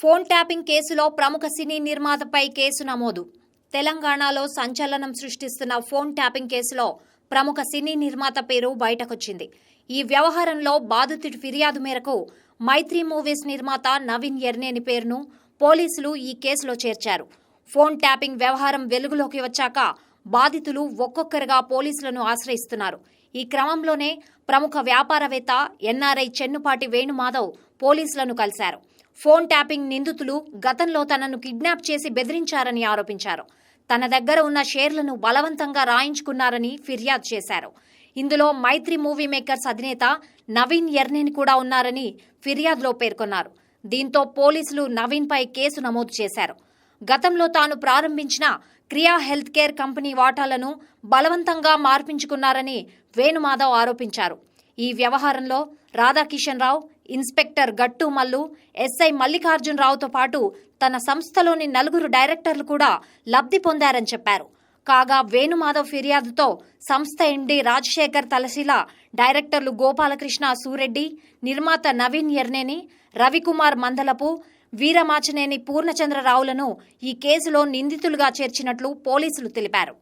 Phone tapping కేసులో ప్రముఖ సినీ నిర్మాతపై case నమోదు. తెలంగాణలో సంచలనం సృష్టిస్తున్న ఫోన్ ట్యాపింగ్ కేసులో ప్రముఖ సినీ నిర్మాత పేరు బయటకొచ్చింది. ఈ వ్యవహారంలో బాధితుడి ఫిర్యాదు మేరకు మైత్రి మూవీస్ నిర్మాత నవీన్ ఎర్నేని పేరును పోలీసులు ఈ కేసులో చేర్చారు. ఫోన్ ట్యాపింగ్ వ్యవహారం వెలుగులోకి వచ్చాక బాధితులు ఒక్కొక్కరుగా పోలీసులను ఆశ్రయిస్తున్నారు. ఈ క్రమంలోనే ప్రముఖ వ్యాపారవేత్త ఎన్ఆర్ఐ చెన్నుపాటి వేణుమాధవ్ పోలీసులను కలిశారు. ఫోన్ ట్యాపింగ్ నిందితులు గతంలో తనను కిడ్నాప్ చేసి బెదిరించారని ఆరోపించారు. తన దగ్గర ఉన్న షేర్లను బలవంతంగా రాయించుకున్నారని ఫిర్యాదు చేశారు. ఇందులో మైత్రి మూవీ మేకర్స్ అధినేత నవీన్ ఎర్నేని కూడా ఉన్నారని ఫిర్యాదులో పేర్కొన్నారు. దీంతో పోలీసులు నవీన్పై కేసు నమోదు చేశారు. గతంలో తాను ప్రారంభించిన క్రియా హెల్త్ కేర్ కంపెనీ వాటాలను బలవంతంగా మార్పించుకున్నారని వేణుమాధవ్ ఆరోపించారు. ఈ వ్యవహారంలో రాధాకిషన్ రావు ఇన్స్పెక్టర్ గట్టు మల్లు ఎస్ఐ మల్లికార్జునరావుతో పాటు తన సంస్థలోని నలుగురు డైరెక్టర్లు కూడా లబ్ధి పొందారని చెప్పారు. కాగా వేణుమాధవ్ ఫిర్యాదుతో సంస్థ ఎండీ రాజశేఖర్ తలశీల డైరెక్టర్లు గోపాలకృష్ణ సూరెడ్డి నిర్మాత నవీన్ ఎర్నేని రవికుమార్ మందలపు వీరమాచనేని పూర్ణచంద్రరావులను ఈ కేసులో నిందితులుగా చేర్చినట్లు పోలీసులు తెలిపారు.